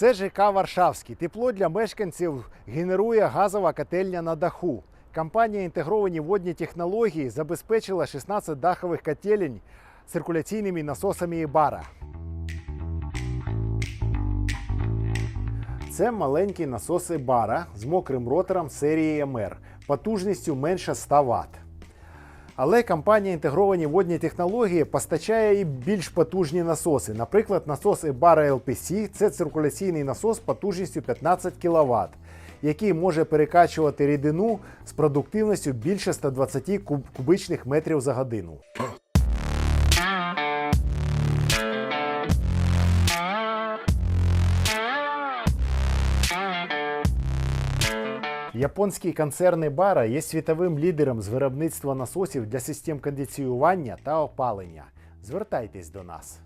Це ЖК Варшавський. Тепло для мешканців генерує газова котельня на даху. Компанія інтегровані водні технології забезпечила 16 дахових котелень циркуляційними насосами і бара. Це маленькі насоси бара з мокрим ротором серії МР потужністю менше 100 Вт. Але компанія інтегровані водні технології постачає і більш потужні насоси. Наприклад, насос Ebara LPC – це циркуляційний насос потужністю 15 кВт, який може перекачувати рідину з продуктивністю більше 120 куб- кубичних метрів за годину. Японський концерн Бара є світовим лідером з виробництва насосів для систем кондиціювання та опалення. Звертайтесь до нас.